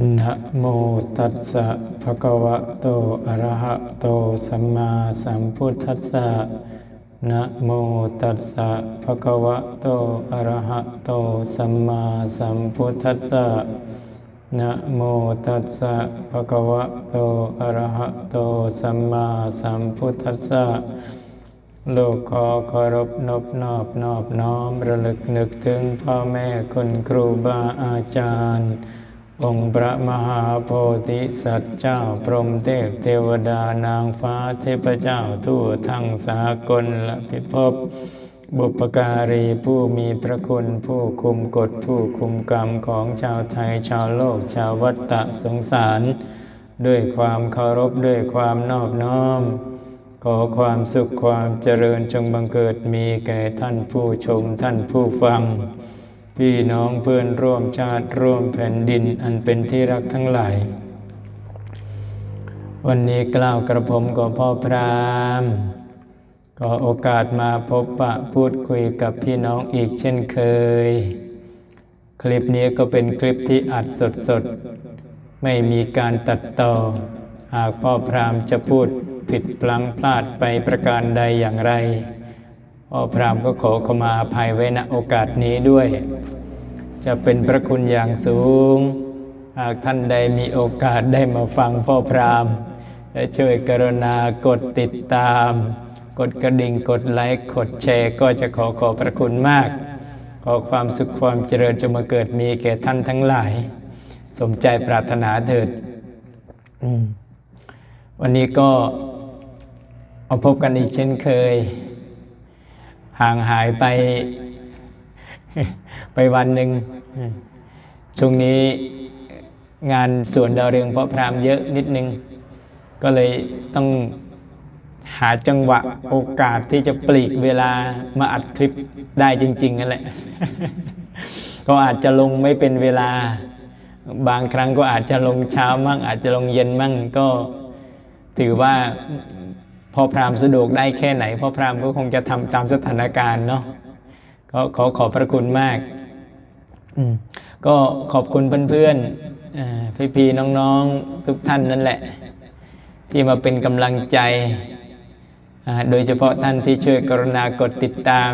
นะโมตัสสะภะคะวะโต อะระหะโต สัมมาสัมพุทธัสสะนะโมตัสสะภะคะวะโต อะระหะโต สัมมาสัมพุทธัสสะนะโมตัสสะภะคะวะโต อะระหะโต สัมมาสัมพุทธัสสะโลกขอเคารพนบนอบนอบน้อม ระลึกนึกถึงพ่อแม่คุณครูบาอาจารย์ องค์พระมหาโพธิสัตว์เจ้าพรหมเทพเทวดานางฟ้าเทพเจ้าทั่วทั้งสากลและพิภพบุปการีผู้มีพระคุณผู้คุมกฎผู้คุมกรรมของชาวไทยชาวโลกชาววัฏฏะสงสาร ด้วยความเคารพด้วยความนอบน้อม ขอความสุขความเจริญจงบังเกิดมีแก่ท่านผู้ชมท่านผู้ฟัง พี่น้องเพื่อนร่วมชาติร่วมแผ่นดินอันเป็นที่รักทั้งหลาย วันนี้กล่าวกระผมกับพ่อพรามก็โอกาสมาพบปะพูดคุยกับพี่น้องอีกเช่นเคย คลิปนี้ก็เป็นคลิปที่อัดสดๆ ไม่มีการตัดต่อ หากพ่อพรามจะพูดผิดพลังพลาดไปประการใดอย่างไร พ่อพรามก็ขอขมาอภัยไว้ณโอกาสนี้ด้วย จะเป็นพระคุณอย่างสูง หากท่านใดมีโอกาสได้มาฟังพ่อพรามและช่วยกรุณากดติดตาม กดกระดิ่งกดไลค์กดแชร์ก็จะขอขอบพระคุณมาก ขอความสุขความเจริญจะมาเกิดมีแก่ท่านทั้งหลาย สมใจปรารถนาเถิดวันนี้ก็มาพบกันอีกเช่นเคย ห่างหายไป ไปวันหนึ่งช่วงนี้งานสวนดาวเรืองเพราะพรามเยอะนิดนึง ก็เลยต้องหาจังหวะโอกาสที่จะปลีกเวลามาอัดคลิปได้จริง ๆ นั่นแหละ ก็อาจจะลงไม่เป็นเวลา บางครั้งก็อาจจะลงเช้ามั่งอาจจะลงเย็นมั่งก็ถือว่า พอพรามสะดวกได้แค่ไหนพ่อพรามก็คงจะทำตามสถานการณ์เนาะก็ขอขอบพระคุณมากก็ขอบคุณเพื่อนๆพี่พี่ๆน้องๆทุกท่านนั่นแหละ ที่มาเป็นกำลังใจ โดยเฉพาะท่านที่ช่วยกรุณากดติดตาม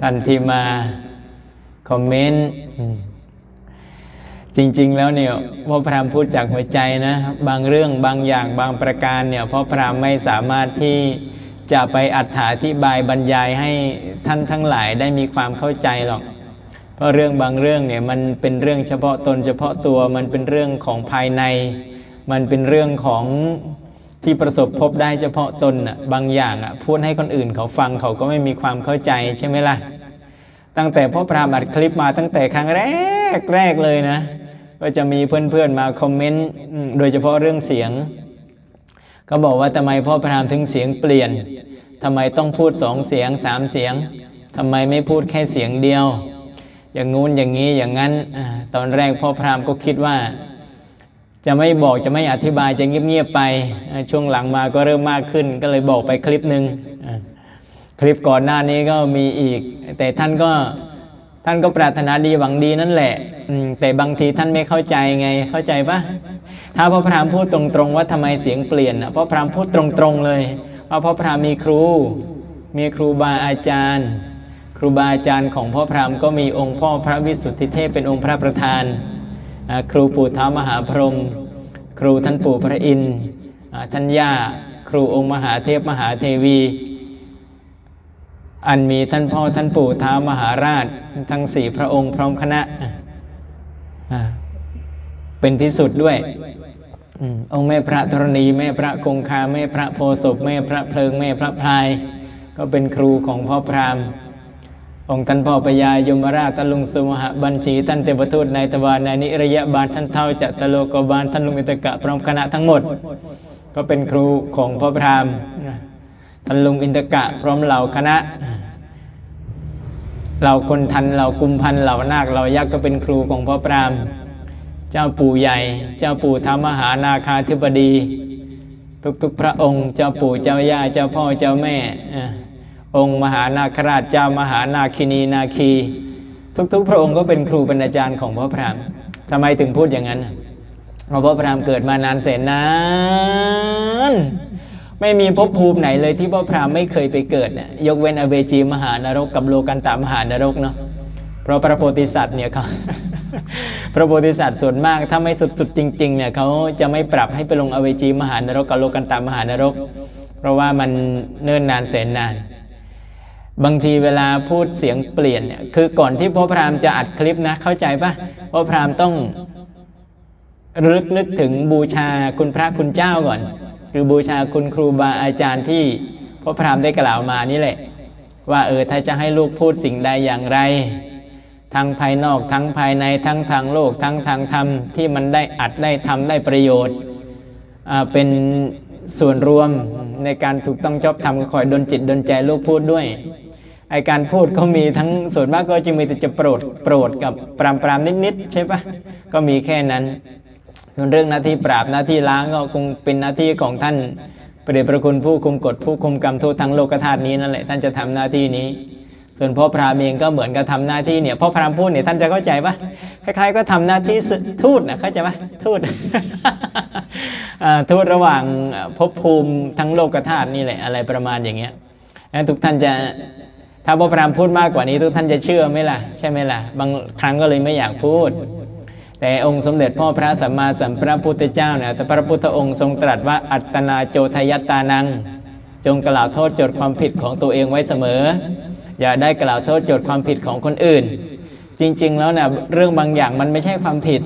ท่านที่มาคอมเมนต์ จริงๆ แล้วเนี่ยพ่อพรามพูดจากหัวใจนะบางเรื่องบางอย่างบางประการเนี่ยพ่อพรามไม่สามารถที่จะไปอัถาธิบายบรรยายให้ท่านทั้งหลายได้มีความเข้าใจหรอก เพราะเรื่องบางเรื่องเนี่ยมันเป็นเรื่องเฉพาะตนเฉพาะตัวมันเป็นเรื่องของภายใน มันเป็นเรื่องของที่ประสบพบได้เฉพาะตนอะบางอย่างอะพูดให้คนอื่นเขาฟังเขาก็ไม่มีความเข้าใจใช่ไหมล่ะตั้งแต่พ่อพรามอัดคลิปมาตั้งแต่ครั้งแรกแรกเลยนะ ก็จะมีเพื่อนๆมาคอมเมนต์โดยเฉพาะเรื่องเสียง ก็บอกว่าทำไมพ่อพรามถึงเสียงเปลี่ยนทำไมต้องพูดสองเสียงสามเสียงทำไมไม่พูดแค่เสียงเดียว อย่างงู้นอย่างนี้อย่างนั้นตอนแรกพ่อพรามก็คิดว่า จะไม่บอกจะไม่อธิบายจะเงียบๆไป ช่วงหลังมาก็เริ่มมากขึ้น ก็เลยบอกไปคลิปหนึ่งคลิปก่อนหน้านี้ก็มีอีก แต่ท่านก็ ท่านก็ปรารถนาดีหวังดีนั่นแหละแต่บางทีท่านไม่เข้าใจไงเข้าใจปะถ้าพ่อพรามพูดตรงๆว่าทำไมเสียงเปลี่ยนอะพ่อพรามพูดตรงๆเลยว่าพ่อพรามมีครู มีครูบาอาจารย์ ครูบาอาจารย์ของพ่อพรามก็มีองค์พ่อพระวิสุทธิเทพเป็นองค์พระประธาน ครูปู่ท้าวมหาพรหมครูท่านปู่พระอินทร์ท่านย่าครูองค์มหาเทพมหาเทวี อันมีท่านพ่อท่านปู่ท้ามหาราช ทั้งสี่พระองค์พร้อมคณะ เป็นที่สุดด้วยองค์แม่พระธรณีแม่พระคงคาแม่พระโพศพแม่พระเพลิงแม่พระพลาย ก็เป็นครูของพ่อพราหมณ์องค์ท่านพ่อปยายมราชท่านลุงสุมหบัญชีท่านเทวทูตนายทวารนายนิระยะบาลท่านเท่าจัตโลกบาลท่านลุงอิตกะพร้อมคณะทั้งหมด ก็เป็นครูของพ่อพราหมณ์ ท่านลุงอินทกะ พร้อมเหล่าคณะเหล่าคนทันเหล่ากุมพันเหล่านาคเหล่ายักษ์ก็เป็นครูของพ่อพราหมณ์เจ้าปู่ใหญ่ เจ้าปู่ท้าวมหานาคาธิบดี ทุกๆพระองค์ เจ้าปู่เจ้าย่าเจ้าพ่อเจ้าแม่อะองค์มหานาคราชเจ้ามหานาคินีนาคี ทุกๆ พระองค์ก็เป็นครูเป็นอาจารย์ของพ่อพรามทำไมถึงพูดอย่างนั้นน่ะเพราะพระพรามเกิดมานานแสนนาน ไม่มีภพภูมิไหนเลยที่พระพรามไม่เคยไปเกิดเนี่ยยกเว้นอเวจีมหานรกกับโลกันตามหานรกเนาะเพราะพระโพธิสัตว์เนี่ยเขาพระโพธิสัตว์ส่วนมากถ้าไม่สุดๆจริงๆเนี่ยเขาจะไม่ปรับให้ไปลงอเวจีมหานรกกับโลกันตามหานรก เพราะว่ามันเนิ่นนานแสนนาน บางทีเวลาพูดเสียงเปลี่ยนเนี่ยคือก่อนที่พ่อพรามจะอัดคลิปนะเข้าใจปะพ่อพรามต้องระลึกนึกถึงบูชาคุณพระคุณเจ้าก่อน คือบูชาคุณครูบาอาจารย์ที่พ่อพรามได้กล่าวมานี่แหละ ว่าเออถ้าจะให้ลูกพูดสิ่งใดอย่างไร ทั้งภายนอกทั้งภายในทั้งทางโลกทั้งทางธรรมที่มันได้อัดได้ทำได้ประโยชน์เป็นส่วนรวมในการถูกต้องชอบทำก็คอยดนจิตดนใจลูกพูดด้วยไอการพูดก็มีทั้งส่วนมากก็จะมีแต่จะโปรดโปรดกับปรามปรามนิดๆใช่ปะก็มีแค่นั้น ส่วนเรื่องหน้าที่ปราบหน้าที่ล้างก็คงเป็นหน้าที่ของท่านประเดชประคุณผู้คุมกฎผู้คุมกรรมทูตทั้งโลกธาตุนี้นั่นแหละท่านจะทำหน้าที่นี้ ส่วนพ่อพรามเองก็เหมือนกับทำหน้าที่เนี่ยพ่อพรามพูดเนี่ยท่านจะเข้าใจปะคล้ายๆก็ทำหน้าที่ทูตนะเข้าใจปะทูตทูตระหว่างภพภูมิทั้งโลกธาตุนี่แหละอะไรประมาณอย่างเงี้ยงั้นทุกท่านจะถ้าพ่อพรามพูดมากกว่านี้ ทุกท่านจะเชื่อไหมล่ะใช่ไหมล่ะบางครั้งก็เลยไม่อยากพูด แต่องค์สมเด็จพ่อพระสัมมาสัมพุทธเจ้าเนี่ยแต่พระพุทธองค์ทรงตรัสว่าอัตนาโจทยตานัง จงกล่าวโทษโจทย์ความผิดของตัวเองไว้เสมอ อย่าได้กล่าวโทษโจทย์ความผิดของคนอื่น จริง ๆ แล้วนะเรื่องบางอย่างมันไม่ใช่ความผิด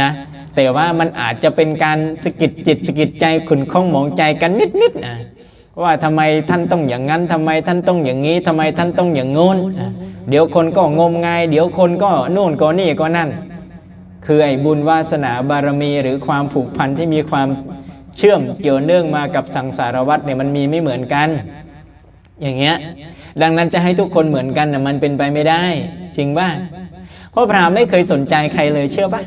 นะแต่ว่ามันอาจจะเป็นการสะกิดจิตสะกิดใจขุนข้องหมองใจกันนิดๆนะว่าทำไมท่านต้องอย่างนั้นทำไมท่านต้องอย่างนี้ทำไมท่านต้องอย่างโน้น เดี๋ยวคนก็งมงาย เดี๋ยวคนก็โน่นก็นี่ก็นั่น คือไอ้บุญวาสนาบารมีหรือความผูกพันที่มีความเชื่อมเกี่ยวเนื่องมากับสังสารวัฏเนี่ยมันมีไม่เหมือนกัน อย่างเงี้ยดังนั้นจะให้ทุกคนเหมือนกันนะมันเป็นไปไม่ได้ จริงป่ะพ่อพรามไม่เคยสนใจใครเลยเชื่อป่ะ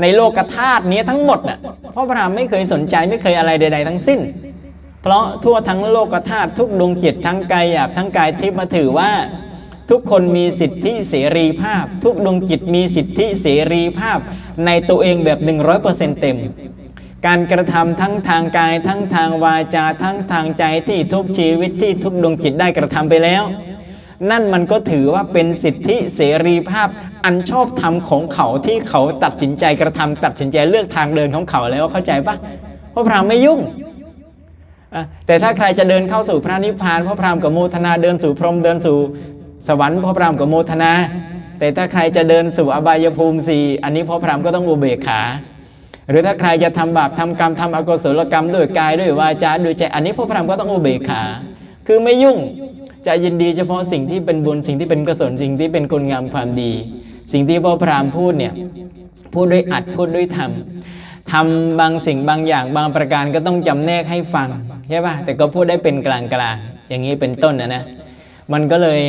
ในโลกธาตุนี้ทั้งหมดน่ะพ่อพรามไม่เคยสนใจไม่เคยอะไรใด ๆ ทั้งสิ้น เพราะทั่วทั้งโลกธาตุทุกดวงจิตทั้งกายหยาบทั้งกายทิพย์มาถือว่า ทุกคนมีสิทธิเสรีภาพ ทุกดวงจิตมีสิทธิเสรีภาพ ในตัวเองแบบ 100%เต็ม การกระทำทั้งทางกายทั้งทางวาจาทั้งทางใจที่ทุกชีวิตที่ทุกดวงจิตได้กระทำไปแล้ว นั่นมันก็ถือว่าเป็นสิทธิเสรีภาพอันชอบธรรมของเขาที่เขาตัดสินใจกระทำตัดสินใจเลือกทางเดินของเขาแล้วเข้าใจปะพระพรามไม่ยุ่งแต่ถ้าใครจะเดินเข้าสู่พระนิพพานพ่อพรามกับโมทนาเดินสู่พรหมเดินสู่ สวรรค์พ่อพรามกับโมทนา แต่ถ้าใครจะเดินสู่อบายภูมิสี่อันนี้พ่อพรามก็ต้องอุเบกขา หรือถ้าใครจะทำบาปทำกรรมทำอกุศลกรรมด้วยกายด้วยวาจาด้วยใจ อันนี้พ่อพรามก็ต้องอุเบกขา คือไม่ยุ่งจะยินดีเฉพาะสิ่งที่เป็นบุญสิ่งที่เป็นกุศลสิ่งที่เป็นคุณงามความดี สิ่งที่พ่อพรามพูดเนี่ยพูดด้วยอัดพูดด้วยธรรมทำบางสิ่งบางอย่างบางประการก็ต้องจำแนกให้ฟังใช่ป่ะแต่ก็พูดได้เป็นกลางกลางๆอย่างนี้เป็นต้นนะนะมันก็เลย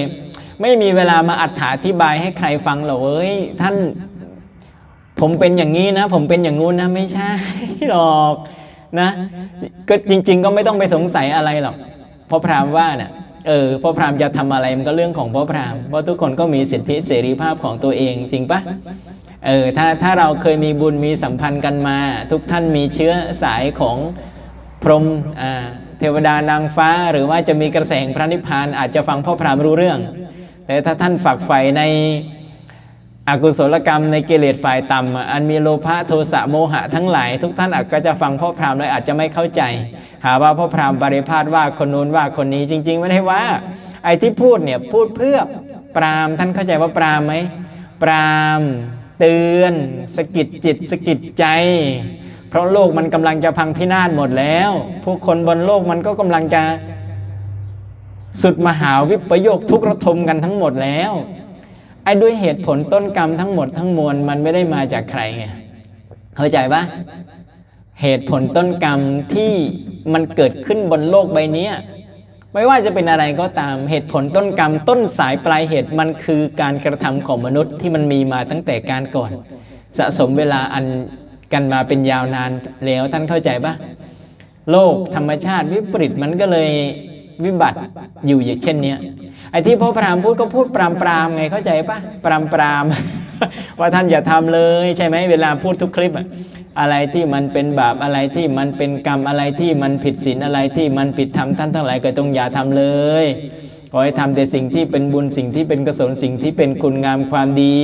ไม่มีเวลามาอัดถาธิบายให้ใครฟังหรอกเว้ยท่าน ผมเป็นอย่างนี้นะ ผมเป็นอย่างงู้นนะ ไม่ใช่หรอกนะ ก็จริง ๆ ก็ไม่ต้องไปสงสัยอะไรหรอกเพราะพราหมณ์ว่าเนี่ยเออพ่อพราหมณ์จะทำอะไรมันก็เรื่องของพ่อพราหมณ์เพราะทุกคนก็มีสิทธิเสรีภาพของตัวเองจริงปะเออถ้าถ้าเราเคยมีบุญมีสัมพันธ์กันมา ทุกท่านมีเชื้อสายของพรหมอ่าเทวดานางฟ้าหรือว่าจะมีกระแสงพระนิพพานอาจจะฟังพ่อพรามรู้เรื่อง แต่ถ้าท่านฝักใฝ่ในอกุศลกรรมในกิเลสฝ่ายต่ำอันมีโลภะโทสะโมหะทั้งหลาย ทุกท่านอาจก็จะฟังพ่อพรามเลยอาจจะไม่เข้าใจ หาว่าพ่อพรามบริพาทว่าคนนู้นว่าคนนี้จริง ๆ ไม่ได้ว่า ไอ้ที่พูดเนี่ยพูดเพื่อปรามท่านเข้าใจว่าปรามไหมปรามเตือนสกิดจิตสกิดใจ เพราะโลกมันกำลังจะพังพินาศหมดแล้ว ผู้คนบนโลกมันก็กำลังจะ สุดมหาวิปโยคทุกระทมกันทั้งหมดแล้ว ไอ้ด้วยเหตุผลต้นกรรมทั้งหมดทั้งมวลมันไม่ได้มาจากใครไงเข้าใจปะเหตุผลต้นกรรมที่มันเกิดขึ้นบนโลกใบนี้ไม่ว่าจะเป็นอะไรก็ตามเหตุผลต้นกรรมต้นสายปลายเหตุมันคือการกระทำของมนุษย์ที่มันมีมาตั้งแต่การก่อน สะสมเวลาอันกันมาเป็นยาวนานแล้วท่านเข้าใจปะโลกธรรมชาติวิปริตมันก็เลย วิบัติอยู่อย่างเช่นเนี้ยไอ้ที่พ่อพรามพูดก็พูดปรามปรามไงเข้าใจปะปรามปรามว่าท่านอย่าทำเลยใช่ไหมเวลาพูดทุกคลิปอะอะไรที่มันเป็นบาปอะไรที่มันเป็นกรรมอะไรที่มันผิดศีลอะไรที่มันผิดธรรมท่านทั้งหลายก็ต้องอย่าทำเลยขอให้ทำแต่สิ่งที่เป็นบุญสิ่งที่เป็นกุศลสิ่งที่เป็นคุณงามความดี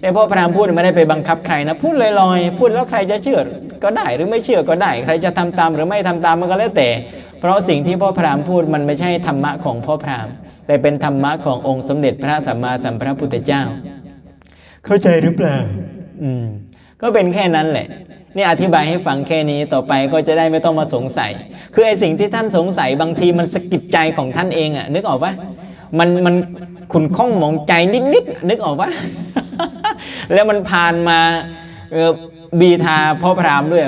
แต่พ่อพระรามพูดไม่ได้ไปบังคับใครนะ พูดลอยๆ พูดแล้วใครจะเชื่อ ก็ได้หรือไม่เชื่อก็ได้ ใครจะทำตามหรือไม่ทำตามมันก็แล้วแต่ เพราะสิ่งที่พ่อพรามพูดมันไม่ใช่ธรรมะของพ่อพรามแต่เป็นธรรมะขององค์สมเด็จพระสัมมาสัมพุทธพุทธเจ้า เข้าใจหรือเปล่าอืมก็เป็นแค่นั้นแหละนี่อธิบายให้ฟังแค่นี้ต่อไปก็จะได้ไม่ต้องมาสงสัย คือไอ้สิ่งที่ท่านสงสัยบางทีมันสะกิดใจของท่านเองอะนึกออกปะมันมันขุนข้องหมองใจนิดๆนึกออกปะแล้วมันผ่านมาเออ บีทาพ่อพรามด้วย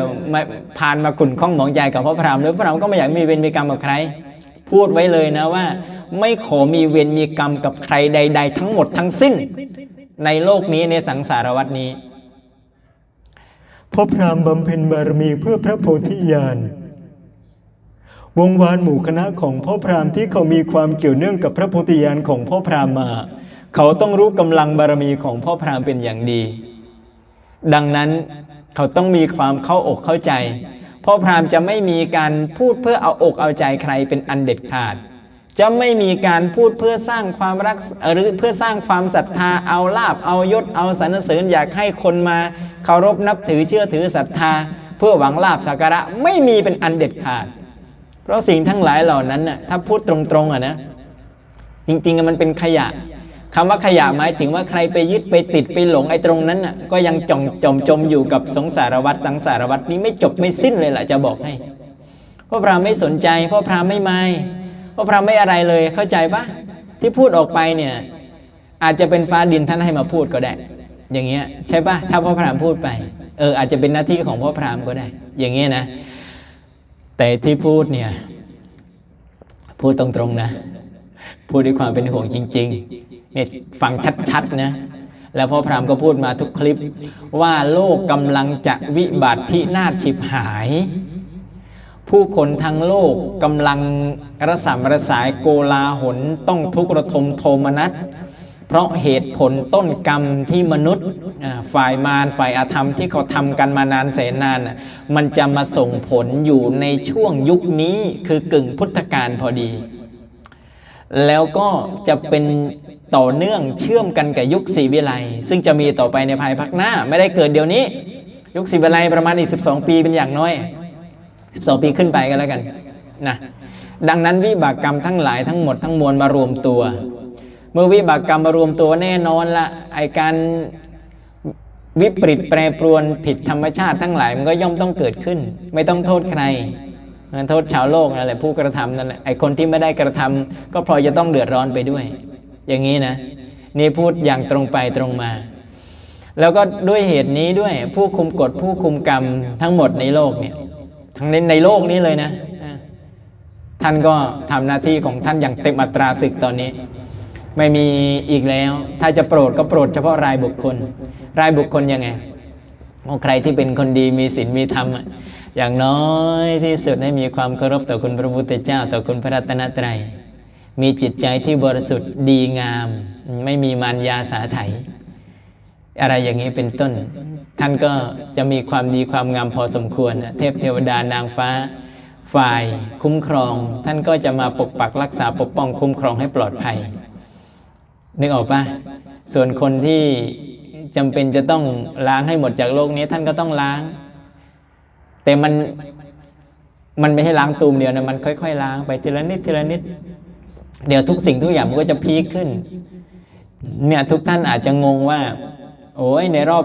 ผ่านมาขุนข้องหมองใจกับพ่อพรามด้วยพ่อพรามก็ไม่อยากมีเวรมีกรรมกับใคร พูดไว้เลยนะว่า ไม่ขอมีเวรมีกรรมกับใครใด ๆ ทั้งหมดทั้งสิ้น ในโลกนี้ในสังสารวัตนี้พ่อพรามบำเพ็ญบารมีเพื่อพระโพธิญาณวงวานหมู่คณะของพ่อพรามที่เขามีความเกี่ยวเนื่องกับพระโพธิญาณของพ่อพรามมา เขาต้องรู้กำลังบารมีของพ่อพรามเป็นอย่างดี ดังนั้น เขาต้องมีความเข้าอกเข้าใจพ่อพรามจะไม่มีการพูดเพื่อเอาอกเอาใจใครเป็นอันเด็ดขาด จะไม่มีการพูดเพื่อสร้างความรักหรือเพื่อสร้างความศรัทธาเอาลาบเอายศเอาสรรเสริญอยากให้คนมาเคารพนับถือเชื่อถือศรัทธา เพื่อหวังลาบสักการะไม่มีเป็นอันเด็ดขาด เพราะสิ่งทั้งหลายเหล่านั้นน่ะถ้าพูดตรงๆอะนะจริงๆมันเป็นขยะ คำว่าขยะหมายถึงว่าใครไปยึดไปติดไปหลงไอ้ตรงนั้นน่ะก็ยังจมจมจมอยู่กับสงสารวัฏสังสารวัฏนี้ไม่จบไม่สิ้นเลยล่ะจะบอกให้พ่อพรามไม่สนใจพ่อพรามไม่ไม่พ่อพรามไม่อะไรเลยเข้าใจปะที่พูดออกไปเนี่ยอาจจะเป็นฟ้าดินท่านให้มาพูดก็ได้ อย่างเงี้ยใช่ปะถ้าพ่อพรามพูดไปเอออาจจะเป็นหน้าที่ของพ่อพรามก็ได้ อย่างเงี้ยนะ แต่ที่พูดเนี่ยพูดตรงๆนะ พูดด้วยความเป็นห่วงจริง ๆ เนี่ยฟังชัดๆนะแล้วพ่อพรามก็พูดมาทุกคลิป ว่าโลกกำลังจะวิบัติพินาศฉิบหาย ผู้คนทั้งโลกกำลังระสำระสายโกลาหลต้องทุกข์ระทมโทมนัสเพราะเหตุผลต้นกรรมที่มนุษย์ฝ่ายมารฝ่ายอาธรรมที่เขาทำกันมานานแสนนานมันจะมาส่งผลอยู่ในช่วงยุคนี้คือกึ่งพุทธกาลพอดี แล้วก็จะเป็น ต่อเนื่องเชื่อมกันกับยุคศรีวิไลซึ่งจะมีต่อไปในภายภาคหน้า ไม่ได้เกิดเดี๋ยวนี้ ยุคศรีวิไลประมาณอีก 12 ปีเป็นอย่างน้อย 12 ปีขึ้นไปก็แล้วกันนะดังนั้นวิบากกรรมทั้งหลายทั้งหมดทั้งมวลมารวมตัว เมื่อวิบากกรรมมารวมตัวแน่นอนละไอการวิปริตแปรปรวนผิดธรรมชาติทั้งหลายมันก็ย่อมต้องเกิดขึ้น ไม่ต้องโทษใครโทษชาวโลกนั่นแหละผู้กระทำนั่นแหละไอคนที่ไม่ได้กระทำก็พลอยจะต้องเดือดร้อนไปด้วย อย่างนี้นะ นี่พูดอย่างตรงไปตรงมา แล้วก็ด้วยเหตุนี้ด้วยผู้คุมกฎผู้คุมกรรมทั้งหมดในโลกเนี่ยทั้งในในโลกนี้เลยนะ ท่านก็ทำหน้าที่ของท่านอย่างเต็มอัตราศึกตอนนี้ ไม่มีอีกแล้ว ถ้าจะโปรดก็โปรดเฉพาะรายบุคคล รายบุคคลยังไงโอ้ใครที่เป็นคนดีมีศีลมีธรรมอะอย่างน้อยที่สุดให้มีความเคารพต่อคุณพระพุทธเจ้า ต่อคุณพระรัตนตรัย มีจิตใจที่บริสุทธิ์ดีงาม ไม่มีมารยาสาไถอะไรอย่างนี้เป็นต้น ท่านก็จะมีความดีความงามพอสมควร เทพเทวดานางฟ้า ฝ่ายคุ้มครอง ท่านก็จะมาปกปักรักษาปกป้องคุ้มครองให้ปลอดภัย นึกออกปะส่วนคนที่จำเป็นจะต้องล้างให้หมดจากโลกนี้ ท่านก็ต้องล้าง แต่มันมันไม่ใช่ล้างตูมเดียวนะมันค่อยๆล้างไปทีละนิดทีละนิด เดี๋ยวทุกสิ่งทุกอย่างมันก็จะพีคขึ้น เนี่ยทุกท่านอาจจะงงว่า โอ้ยในรอบ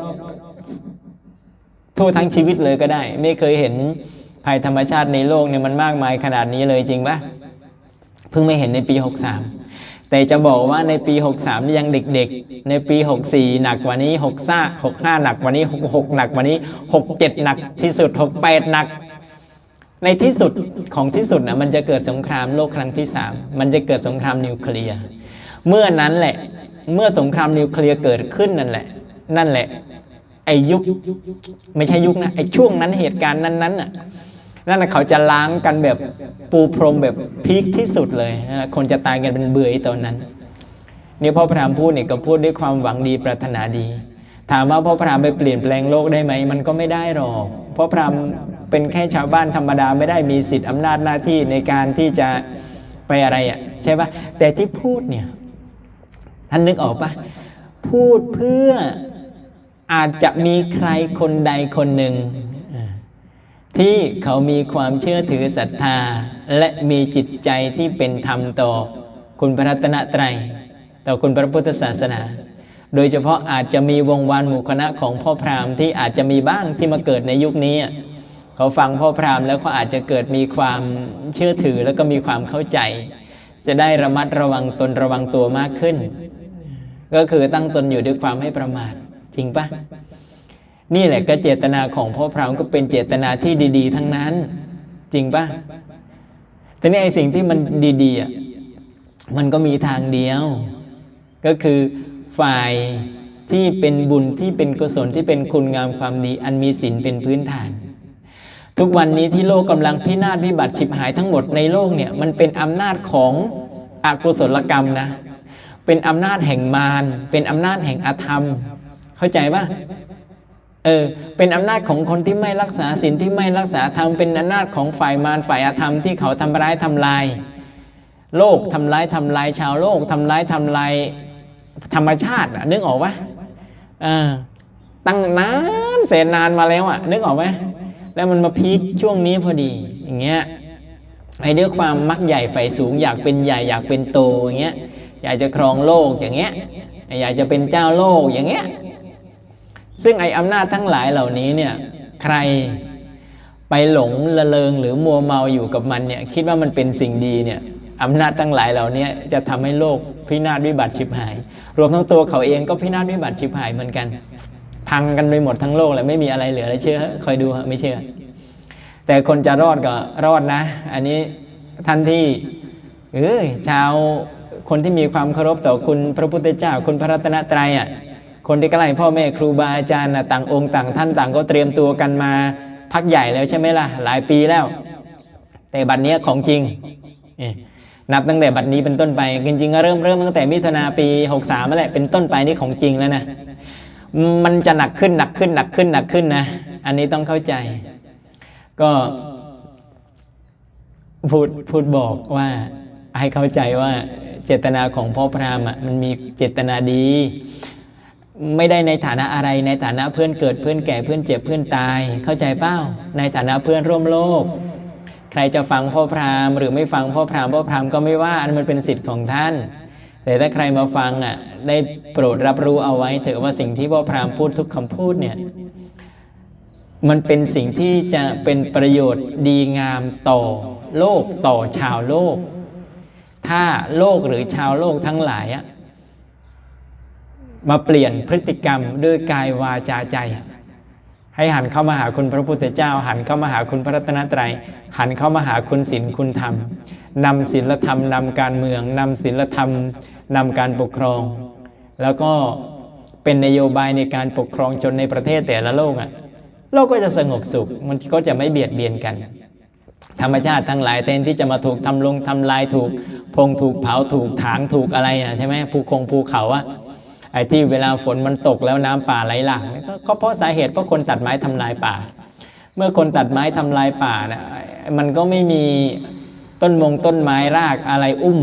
ทั่วทั้งชีวิตเลยก็ได้ ไม่เคยเห็นภัยธรรมชาติในโลกเนี่ยมันมากมายขนาดนี้เลยจริงปะเพิ่งไม่เห็นในปี 63 แต่จะบอกว่าในปี 63นี่ยังเด็กๆ ในปี 64 หนักกว่านี้65 65 หนักกว่านี้ 66 หนักกว่านี้ 67 หนักที่สุด 68 หนัก ในที่สุดของที่สุดนะมันจะเกิดสงครามโลกครั้งที่3มันจะเกิดสงครามนิวเคลียร์เมื่อนั้นแหละเมื่อสงครามนิวเคลียร์เกิดขึ้นนั่นแหละ นั่นแหละไอยุคไม่ใช่ยุคนะไอช่วงนั้นเหตุการณ์นั้นๆน่ะนั่นนะเขาจะล้างกันแบบปูพรมแบบพีคที่สุดเลย คนจะตายกันเป็นเบื่อไอตอนนั้นนี่พ่อพระรามพูดเนี่ยก็พูดด้วยความหวังดีปรารถนาดี ถามว่าพ่อพรามไปเปลี่ยนแปลงโลกได้ไหมมันก็ไม่ได้หรอกพ่อพราม เป็นแค่ชาวบ้านธรรมดาไม่ได้มีสิทธิ์อำนาจหน้าที่ในการที่จะไปอะไรอะใช่ปะแต่ที่พูดเนี่ยท่านนึกออกปะพูดเพื่ออาจจะมีใครคนใดคนหนึ่ง ที่เขามีความเชื่อถือศรัทธา และมีจิตใจที่เป็นธรรมต่อคุณพระรัตนตรัย ต่อคุณพระพุทธศาสนา โดยเฉพาะอาจจะมีวงวานหมู่คณะของพ่อพราหมณ์ที่อาจจะมีบ้างที่มาเกิดในยุคนี้ เขาฟังพ่อพราหมณ์แล้วเขาอาจจะเกิดมีความเชื่อถือแล้วก็มีความเข้าใจ จะได้ระมัดระวังตนระวังตัวมากขึ้น ก็คือตั้งตนอยู่ด้วยความไม่ประมาทจริงปะนี่แหละก็เจตนาของพ่อพราหมณ์ก็เป็นเจตนาที่ดี ๆ ทั้งนั้น จริงปะแต่นี่ไอ้สิ่งที่มันดีๆอะมันก็มีทางเดียว ก็คือฝ่ายที่เป็นบุญที่เป็นกุศลที่เป็นคุณงามความดี อันมีศีลเป็นพื้นฐาน ทุกวันนี้ที่โลกกำลังพินาศวิบัติฉิบหายทั้งหมดในโลกเนี่ยมันเป็นอำนาจของอกุศลกรรมนะ เป็นอำนาจแห่งมารเป็นอำนาจแห่งอธรรม เข้าใจปะเออเป็นอำนาจของคนที่ไม่รักษาศีลที่ไม่รักษาธรรมเป็นอำนาจของฝ่ายมารฝ่ายอธรรมที่เขาทำร้ายทำลาย โลกทำร้ายทำลายชาวโลกทำร้ายทำลายธรรมชาตินึกออกปะเออตั้งนานแสนนานมาแล้วอะนึกออกไหม แล้วมันมาพีคช่วงนี้พอดี อย่างเงี้ยไอ้ด้วยความมักใหญ่ไฟสูง อยากเป็นใหญ่อยากเป็นโตอย่างเงี้ยอยากจะครองโลกอย่างเงี้ยอยากจะเป็นเจ้าโลกอย่างเงี้ยซึ่งไอ้อำนาจทั้งหลายเหล่านี้เนี่ยใครไปหลงละเลงหรือมัวเมาอยู่กับมันเนี่ยคิดว่ามันเป็นสิ่งดีเนี่ยอำนาจทั้งหลายเหล่านี้จะทำให้โลกพินาศวิบัติชิบหาย รวมทั้งตัวเขาเองก็พินาศวิบัติชิบหายเหมือนกัน พังกันไปหมดทั้งโลกเลยไม่มีอะไรเหลือเลยเชื่อคอยดูฮะไม่เชื่อ แต่คนจะรอดก็รอดนะ อันนี้ท่านที่เอ้ยชาวคนที่มีความเคารพต่อคุณพระพุทธเจ้า คุณพระรัตนตรัยอะคนที่ใกล้พ่อแม่ครูบาอาจารย์ต่างองค์ต่างท่านต่างก็เตรียมตัวกันมาพักใหญ่แล้วใช่ไหมล่ะ หลายปีแล้ว แต่บัดเนี้ของจริง นับตั้งแต่บัดนี้เป็นต้นไป จริงๆก็เริ่มเริ่มตั้งแต่มิถุนาปี 63นั่นแหละเป็นต้นไปนี่ของจริงแล้วนะ มันจะหนักขึ้นหนักขึ้นหนักขึ้นหนักขึ้นนะ อันนี้ต้องเข้าใจ ก็พูดพูดบอกว่าให้เข้าใจว่าเจตนาของพ่อพราหมณ์มันมีเจตนาดี ไม่ได้ในฐานะอะไรในฐานะเพื่อนเกิดเพื่อนแก่เพื่อนเจ็บเพื่อนตาย เข้าใจเป้าในฐานะเพื่อนร่วมโลก ใครจะฟังพ่อพราหมณ์หรือไม่ฟังพ่อพราหมณ์พ่อพราหมณ์ก็ไม่ว่าอันมันเป็นสิทธิ์ของท่าน แต่ถ้าใครมาฟังอะได้โปรดรับรู้เอาไว้เถอะว่าสิ่งที่พ่อพราหมณ์พูดทุกคำพูดเนี่ยมันเป็นสิ่งที่จะเป็นประโยชน์ดีงามต่อโลกต่อชาวโลก ถ้าโลกหรือชาวโลกทั้งหลายอะมาเปลี่ยนพฤติกรรมด้วยกายวาจาใจ ให้หันเข้ามาหาคุณพระพุทธเจ้า หันเข้ามาหาคุณพระรัตนตรัย หันเข้ามาหาคุณศีลคุณธรรมนำศีลธรรมนำการเมืองนำศีลธรรมนำการปกครอง แล้วก็เป็นนโยบายในการปกครองชนในประเทศแต่ละโลกอะโลกก็จะสงบสุขมันก็จะไม่เบียดเบียนกัน ธรรมชาติทั้งหลายแทนที่จะมาถูกทำลงทำลายถูก พงถูกเผาถูกถางถูกอะไรอะใช่ไหมภูคงภูเขาอะ ไอ้ที่เวลาฝนมันตกแล้วน้ำป่าไหลหลากก็ก็เพราะสาเหตุเพราะคนตัดไม้ทำลายป่า เมื่อคนตัดไม้ทำลายป่าเนี่ยมันก็ไม่มีต้นมงต้นไม้รากอะไรอุ้ม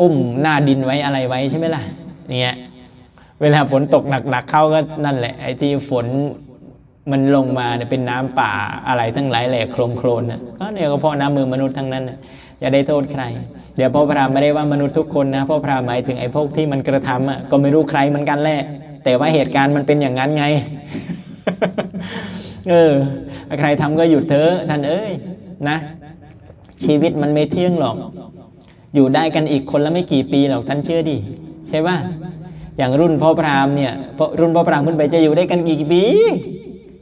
อุ้มหน้าดินไว้อะไรไว้ใช่ไหมล่ะเนี่ยเวลาฝนตกหนักๆเข้าก็นั่นแหละไอ้ที่ฝน มันลงมาเนี่ยเป็นน้ำป่าอะไรทั้งหลายแหล่โครมโครนนะก็เนี่ยก็เพราะน้ำมือมนุษย์ทั้งนั้นนะอย่าได้โทษใคร เดี๋ยวพ่อพรามไม่ได้ว่ามนุษย์ทุกคนนะพ่อพรามหมายถึงไอ้พวกที่มันกระทำอะก็ไม่รู้ใครเหมือนกันแหละแต่ว่าเหตุการณ์มันเป็นอย่างนั้นไง เออใครทำก็หยุดเถอะท่านเอ้ยนะ ชีวิตมันไม่เที่ยงหรอก อยู่ได้กันอีกคนละไม่กี่ปีหรอกท่านเชื่อดิใช่ป่ะอย่างรุ่นพ่อพรามเนี่ยรุ่นพ่อพรามขึ้นไปจะอยู่ได้กันกี่ปี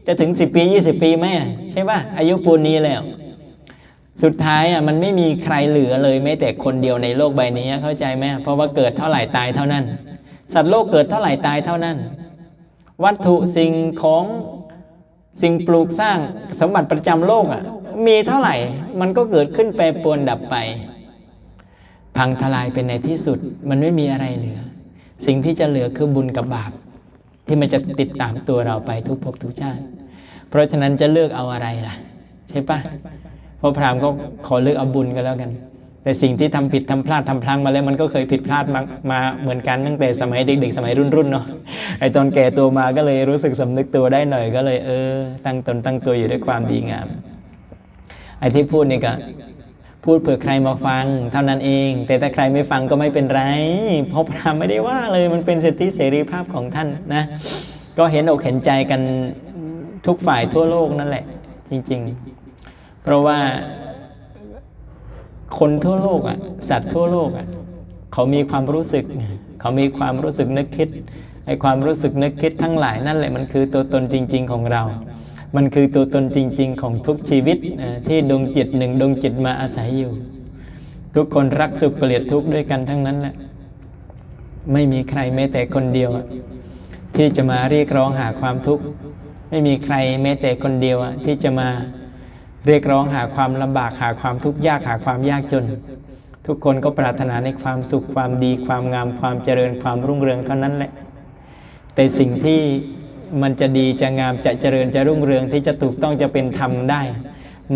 จะถึง10ปี20ปีไหมใช่ป่ะอายุปูนนี้แล้ว สุดท้ายอะมันไม่มีใครเหลือเลยแม้แต่คนเดียวในโลกใบนี้เข้าใจไหมเพราะว่าเกิดเท่าไหร่ตายเท่านั้น สัตว์โลกเกิดเท่าไหร่ตายเท่านั้น วัตถุสิ่งของสิ่งปลูกสร้างสมบัติประจำโลกอะมีเท่าไหร่มันก็เกิดขึ้นแปรปรวนดับไป พังทลายเป็นในที่สุด มันไม่มีอะไรเหลือ สิ่งที่จะเหลือคือบุญกับบาป ที่มันจะติดตามตัวเราไปทุกภพทุกชาติ เพราะฉะนั้นจะเลือกเอาอะไรล่ะ ใช่ปะเพราะพราหมณ์ก็ขอเลือกเอาบุญก็แล้วกัน แต่สิ่งที่ทำผิดทำพลาดทำพลังมาแล้วมันก็เคยผิดพลาดมามาเหมือนกันตั้งแต่สมัยเด็กๆ สมัยรุ่นๆเนาะไอตอนแก่ตัวมาก็เลยรู้สึกสำนึกตัวได้หน่อยก็เลยเออ ตั้งตนตั้งตัวอยู่ด้วยความดีงามไอ้ที่พูดนี่ก็ พูดเผื่อใครมาฟังเท่านั้นเอง แต่ถ้าใครไม่ฟังก็ไม่เป็นไร เพราะพระไม่ได้ว่าเลยมันเป็นสิทธิเสรีภาพของท่านนะ ก็เห็นอกเห็นใจกันทุกฝ่ายทั่วโลกนั่นแหละ จริง ๆ เพราะว่าคนทั่วโลกอะสัตว์ทั่วโลกอะเขามีความรู้สึก เขามีความรู้สึกนึกคิดไอ้ความรู้สึกนึกคิดทั้งหลายนั่นแหละมันคือตัวตนจริง ๆ ของเรา มันคือตัวตนจริง ๆ ของทุกชีวิตนะที่ดวงจิตหนึ่งดวงจิตมาอาศัยอยู่ ทุกคนรักสุขเกลียดทุกข์ด้วยกันทั้งนั้นแหละไม่มีใครแม้แต่คนเดียว ที่จะมาเรียกร้องหาความทุกข์ไม่มีใครแม้แต่คนเดียวที่จะมาเรียกร้องหาความลำบากหาความทุกข์ยากหาความยากจน ทุกคนก็ปรารถนาในความสุขความดี ความงามความเจริญความรุ่งเรืองเท่านั้นแหละ แต่สิ่งที่ มันจะดีจะงามจะเจริญจะรุ่งเรืองที่จะถูกต้องจะเป็นธรรมได้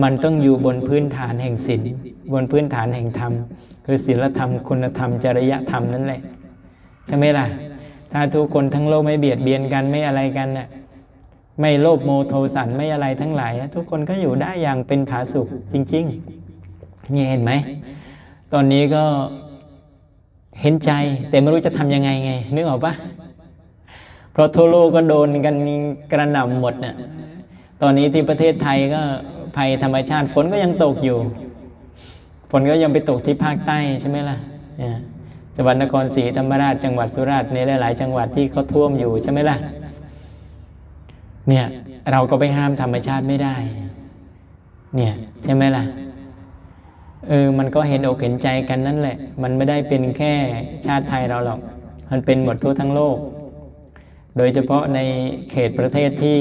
มันต้องอยู่บนพื้นฐานแห่งศีลบนพื้นฐานแห่งธรรม คือศีลธรรมคุณธรรมจริยธรรมนั่นแหละใช่ไหมล่ะ ถ้าทุกคนทั้งโลกไม่เบียดเบียนกันไม่อะไรกันน่ะไม่โลภโมโทสันไม่อะไรทั้งหลาย ทุกคนก็อยู่ได้อย่างเป็นผาสุกจริงๆนี่เห็นไหมตอนนี้ก็เห็นใจแต่ไม่รู้จะทำยังไงไงนึกออกปะ เพราะทั่วโลกก็โดนกันกระหน่ำหมดเนี่ยตอนนี้ที่ประเทศไทยก็ภัยธรรมชาติฝนก็ยังตกอยู่ ฝนก็ยังไปตกที่ภาคใต้ใช่ไหมล่ะจังหวัดนครศรีธรรมราชจังหวัดสุราษฎร์ในหลาย ๆ จังหวัดที่เขาท่วมอยู่ใช่ไหมล่ะเนี่ยเราก็ไปห้ามธรรมชาติไม่ได้ เนี่ยใช่ไหมล่ะเออมันก็เห็นอกเห็นใจกันนั่นแหละ มันไม่ได้เป็นแค่ชาติไทยเราหรอก มันเป็นหมดทั่วทั้งโลก โดยเฉพาะในเขตประเทศที่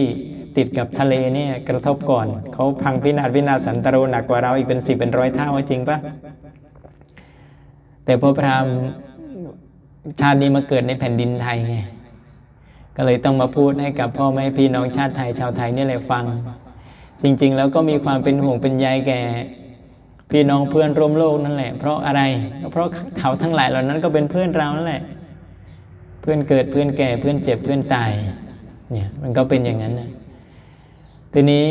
ติดกับทะเลเนี่ยกระทบก่อน เขาพังพินาศวินาศสันตโรหนักกว่าเราอีกเป็นสิบเป็นร้อยเท่าจริงปะแต่พอพระรามชาตินี้มาเกิดในแผ่นดินไทยไงก็เลยต้องมาพูดให้กับพ่อแม่พี่น้องชาติไทยชาวไทยนี่แหละฟัง จริง ๆ แล้วก็มีความเป็นห่วงเป็นใยแก่พี่น้องเพื่อนร่วมโลกนั่นแหละ เพราะอะไรเพราะเขาทั้งหลายเหล่านั้นก็เป็นเพื่อนเรานั่นแหละ เพื่อนเกิดเพื่อนแก่เพื่อนเจ็บเพื่อนตายเนี่ยมันก็เป็นอย่างนั้นนะทีนี้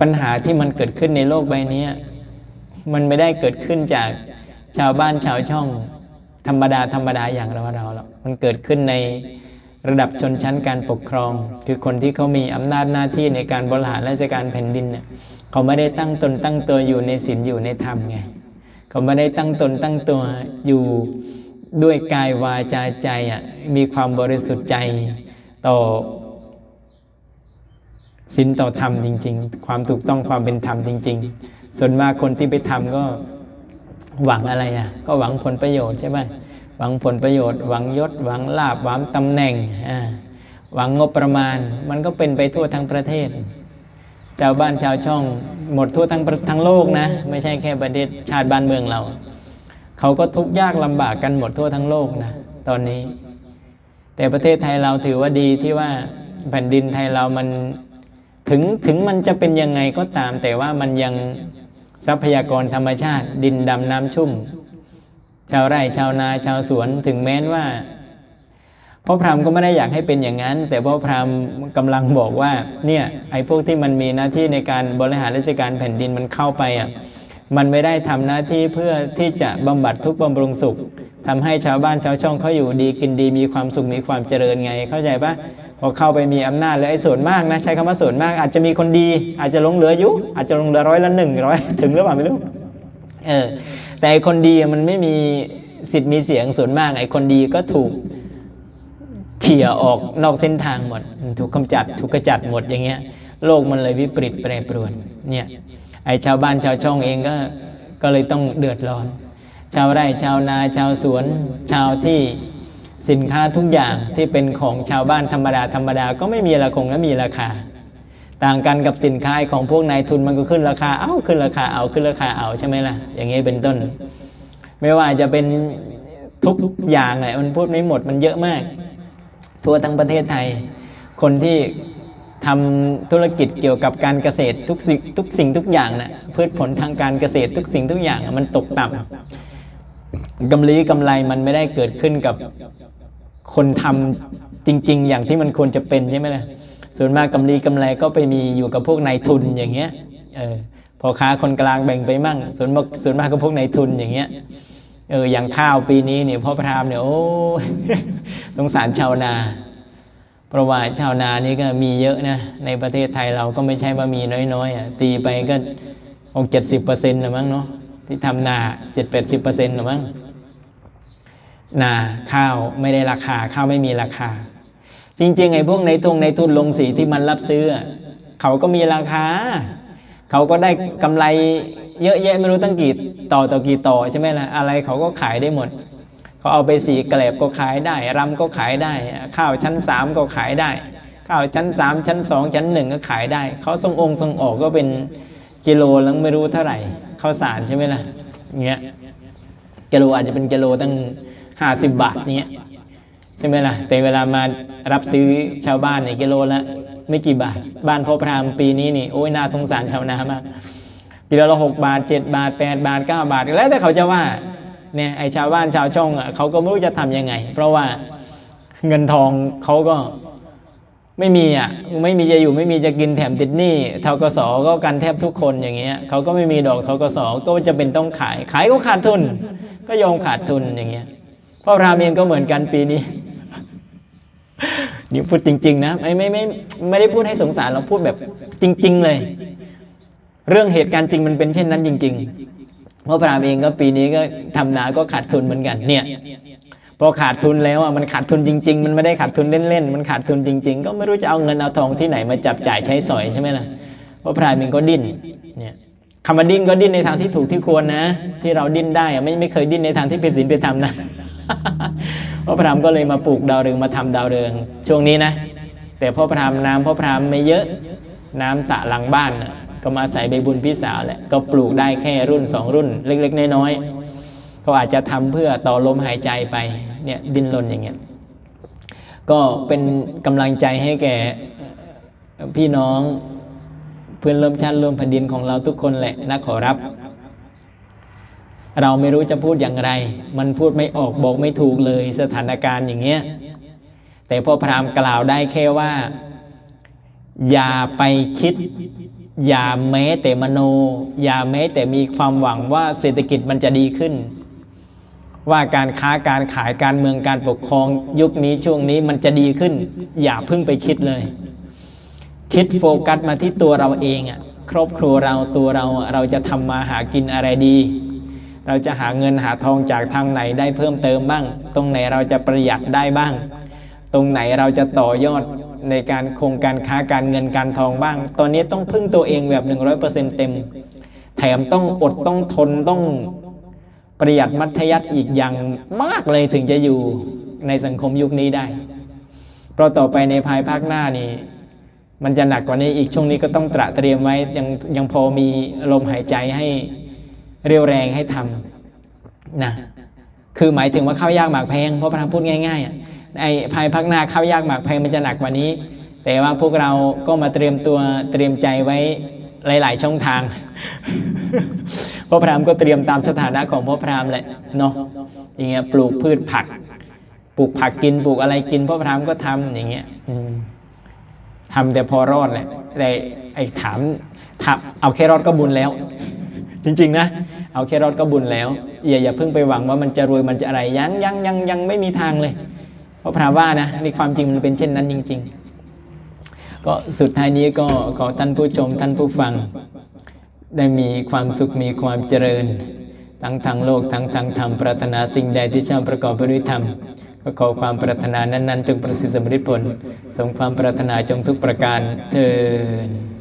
ปัญหาที่มันเกิดขึ้นในโลกใบนี้มันไม่ได้เกิดขึ้นจากชาวบ้านชาวช่อง ธรรมดาธรรมดาอย่างเราเราหรอกมันเกิดขึ้นในระดับชนชั้นการปกครอง คือคนที่เขามีอำนาจหน้าที่ในการบริหารราชการแผ่นดินเนี่ยเขาไม่ได้ตั้งตนตั้งตัวอยู่ในศีลอยู่ในธรรมไงเขาไม่ได้ตั้งตนตั้งตัวอยู่ ด้วยกายวาจาใจอะมีความบริสุทธิ์ใจต่อศีลต่อธรรมจริง ๆ ความถูกต้องความเป็นธรรมจริง ๆ ส่วนมากคนที่ไปทำก็หวังอะไรอะก็หวังผลประโยชน์ใช่ไหมหวังผลประโยชน์ หวังยศ หวังลาบหวังตำแหน่งอ่าหวังงบประมาณ มันก็เป็นไปทั่วทั้งประเทศชาวบ้านชาวช่อง หมดทั่วทั้งทั้งโลกนะ ไม่ใช่แค่ประเทศชาติบ้านเมืองเรา เขาก็ทุกข์ยากลำบากกันหมดทั่วทั้งโลกนะตอนนี้ แต่ประเทศไทยเราถือว่าดีที่ว่าแผ่นดินไทยเรามันถึงถึงมันจะเป็นยังไงก็ตาม แต่ว่ามันยังทรัพยากรธรรมชาติ ดินดำน้ำชุ่ม ชาวไร่ชาวนาชาวสวนถึงแม้นว่าพ่อพรามก็ไม่ได้อยากให้เป็นอย่างนั้น แต่พ่อพรามกำลังบอกว่าเนี่ยไอ้พวกที่มันมีหน้าที่ในการบริหารราชการแผ่นดินมันเข้าไปอะ มันไม่ได้ทำหน้าที่เพื่อที่จะบำบัดทุกข์บำรุงสุขทำให้ชาวบ้านชาวช่องเขาอยู่ดีกินดีมีความสุขมีความเจริญไง เข้าใจปะพอเข้าไปมีอำนาจแล้วไอ้ส่วนมากนะใช้คำว่าส่วนมากอาจจะมีคนดี อาจจะลงเหลืออยู่อาจจะลงเหลือร้อยละหนึ่งร้อยถึงหรือเปล่าไม่รู้เออแต่ไอ้คนดีมันไม่มีสิทธิ์มีเสียงส่วนมาก ไอ้คนดีก็ถูกเขี่ยออกนอกเส้นทางหมด ถูกกำจัดถูกกระจัดหมดอย่างเงี้ยโลกมันเลยวิปริตแปรปรวนเนี่ย ไอ้ชาวบ้านชาวช่องเองก็ก็เลยต้องเดือดร้อน ชาวไร่ชาวนาชาวสวน ชาวที่สินค้าทุกอย่างที่เป็นของชาวบ้านธรรมดาธรรมดาก็ไม่มีราคงและมีราคา ต่างกันกับสินค้าของพวกนายทุนมันก็ขึ้นราคาเอ้าขึ้นราคาเอาขึ้นราคาเอาใช่ไหมล่ะ อย่างนี้เป็นต้น ไม่ว่าจะเป็นทุกอย่างไงมันพูดไม่หมดมันเยอะมาก ทั่วทั้งประเทศไทย คนที่ ทำธุรกิจเกี่ยวกับการเกษตรทุกสิ่งทุกสิ่งทุกอย่างนะพืชผลทางการเกษตรทุกสิ่งทุกอย่างมันตกต่ำกำลีกำไรมันไม่ได้เกิดขึ้นกับคนทำจริง ๆ อย่างที่มันควรจะเป็นใช่ไหมล่ะส่วนมากกำลีกำไรก็ไปมีอยู่กับพวกนายทุนอย่างเงี้ยเออพอค้าคนกลางแบ่งไปมั่ง ส่วนมากส่วนมากก็พวกนายทุนอย่างเงี้ยเอออย่างข้าวปีนี้เนี่ยพ่อพรามเนี่ยโอ้สงสารชาวนา เพราะว่าชาวนานี่ก็มีเยอะนะ ในประเทศไทยเราก็ไม่ใช่ว่ามีน้อยๆอะตีไปก็คงเจ็ดสิบเปอร์เซ็นต์ละมั้งเนาะที่ทำนาเจ็ดแปดสิบเปอร์เซ็นต์ละมั้งนาข้าวไม่ได้ราคาข้าวไม่มีราคา จริงๆไอ้พวกในทงในทุนลงสีที่มันรับซื้อ เขาก็มีราคา เขาก็ได้กำไรเยอะแยะไม่รู้ตั้งกี่ต่อต่อกี่ต่อใช่ไหมล่ะอะไรเขาก็ขายได้หมด เขาเอาไปสีแกลบก็ขายได้รำก็ขายได้ ข้าวชั้นสามก็ขายได้ ข้าวชั้นสามชั้นสองชั้นหนึ่งก็ขายได้ เขาส่งองค์ส่งออกก็เป็นกิโลแล้วไม่รู้เท่าไหร่ข้าวสารใช่ไหมล่ะเงี้ยกิโลอาจจะเป็นกิโลตั้งห้าสิบบาทเนี้ยใช่ไหมล่ะแต่เวลามารับซื้อชาวบ้านเนี่ยกิโลละไม่กี่บาท บ้านพ่อพรามปีนี้นี่โอ้ยน่าสงสารชาวนามากกิโลละหกบาทเจ็ดบาทแปดบาทเก้าบาท แล้วแต่เขาจะว่า เนี่ยไอชาวบ้านชาวช่องอะเขาก็ไม่รู้จะทำยังไง เพราะว่าเงินทองเขาก็ไม่มีอะไม่มีจะอยู่ไม่มีจะกินแถมติดหนี้ทกสก็กันแทบทุกคนอย่างเงี้ยเขาก็ไม่มีดอกทกสก็จะเป็นต้องขาย ขายก็ขาดทุน ก็ยอมขาดทุนอย่างเงี้ยพ่อรามเองก็เหมือนกันปีนี้นี่พูดจริง ๆ นะไม่ไม่ไม่ไม่ได้พูดให้สงสารเราพูดแบบจริง ๆ เลย เรื่องเหตุการณ์จริงมันเป็นเช่นนั้นจริง ๆ พ่อพรามเองก็ปีนี้ก็ทำนาก็ขาดทุนเหมือนกันเนี่ยพอขาดทุนแล้วอะมันขาดทุนจริง ๆ มันไม่ได้ขาดทุนเล่นๆมันขาดทุนจริง ๆ ก็ไม่รู้จะเอาเงินเอาทองที่ไหนมาจับจ่ายใช้สอยใช่ไหมล่ะพ่อพรามเองก็ดิ้นเนี่ยคำว่าดิ้นก็ดิ้นในทางที่ถูกที่ควรนะ ที่เราดิ้นได้ไม่ไม่เคยดิ้นในทางที่เป็นศีลเป็นธรรมนะพ่อพรามก็เลยมาปลูกดาวเรืองมาทำดาวเรืองช่วงนี้นะ แต่พ่อพรามน้ำพ่อพรามไม่เยอะน้ำสระหลังบ้านน่ะ ก็มาใส่ใบบุญพี่สาวแหละก็ปลูกได้แค่รุ่นสองรุ่น เล็ก ๆ น้อยๆเขาอาจจะทำเพื่อต่อลมหายใจไปเนี่ยดินรนอย่างเงี้ยก็เป็นกำลังใจให้แก่พี่น้องเพื่อนร่วมชาติร่วมแผ่นดินของเราทุกคนแหละนะขอรับ เราไม่รู้จะพูดอย่างไร มันพูดไม่ออกบอกไม่ถูกเลยสถานการณ์อย่างเงี้ยแต่พ่อพรามกล่าวได้แค่ว่า อย่าไปคิด อย่าแม้แต่มโน อย่าแม้แต่มีความหวังว่าเศรษฐกิจมันจะดีขึ้น ว่าการค้าการขายการเมืองการปกครองยุคนี้ช่วงนี้มันจะดีขึ้น อย่าเพิ่งไปคิดเลย คิดโฟกัสมาที่ตัวเราเองอะครอบครัวเราตัวเราเราจะทำมาหากินอะไรดี เราจะหาเงินหาทองจากทางไหนได้เพิ่มเติมบ้าง ตรงไหนเราจะประหยัดได้บ้าง ตรงไหนเราจะต่อยอด ในการโครงการค้าการเงินการทองบ้าง ตอนนี้ต้องพึ่งตัวเองแบบ 100%เต็ม แถมต้องอดต้องทนต้องประหยัดมัธยัติอีกอย่างมากเลยถึงจะอยู่ในสังคมยุคนี้ได้ เพราะต่อไปในภายภาคหน้านี่มันจะหนักกว่านี้อีกช่วงนี้ก็ต้องตระเตรียมไว้ยังยังพอมีลมหายใจให้เรียวแรงให้ทำนะคือหมายถึงว่าข้าวยากหมากแพงเพราะพระธรรมพูดง่ายๆ อะไอ้ภายภาคหน้าข้าวยากหมากแพงมันจะหนักกว่านี้ แต่ว่าพวกเราก็มาเตรียมตัวเตรียมใจไว้หลาย ๆ ช่องทางพ่อพรามก็เตรียมตามสถานะของพ่อพรามแหละเนาะอย่างเงี้ยปลูกพืชผัก ปลูกผักกินปลูกอะไรกินพ่อพรามก็ทำอย่างเงี้ยอืมทำแต่พอรอดแหละแต่ไอ้ถามถามเอาแค่รอดก็บุญแล้ว จริง ๆ นะเอาแค่รอดก็บุญแล้วอย่าอย่าเพิ่งไปหวังว่ามันจะรวยมันจะอะไรยังยังยังยังไม่มีทางเลย พราะพระว่านะนี่ความจริงมันเป็นเช่นนั้นจริง ๆ ก็สุดท้ายนี้ก็ขอท่านผู้ชมท่านผู้ฟัง ได้มีความสุขมีความเจริญ ทั้งทางโลกทั้งทางธรรมปรารถนาสิ่งใดที่ชอบประกอบไปด้วยธรรมก็ขอความปรารถนานั้น ๆ จงประสิทธิสำเร็จผล สมความปรารถนาจงทุกประการเทิน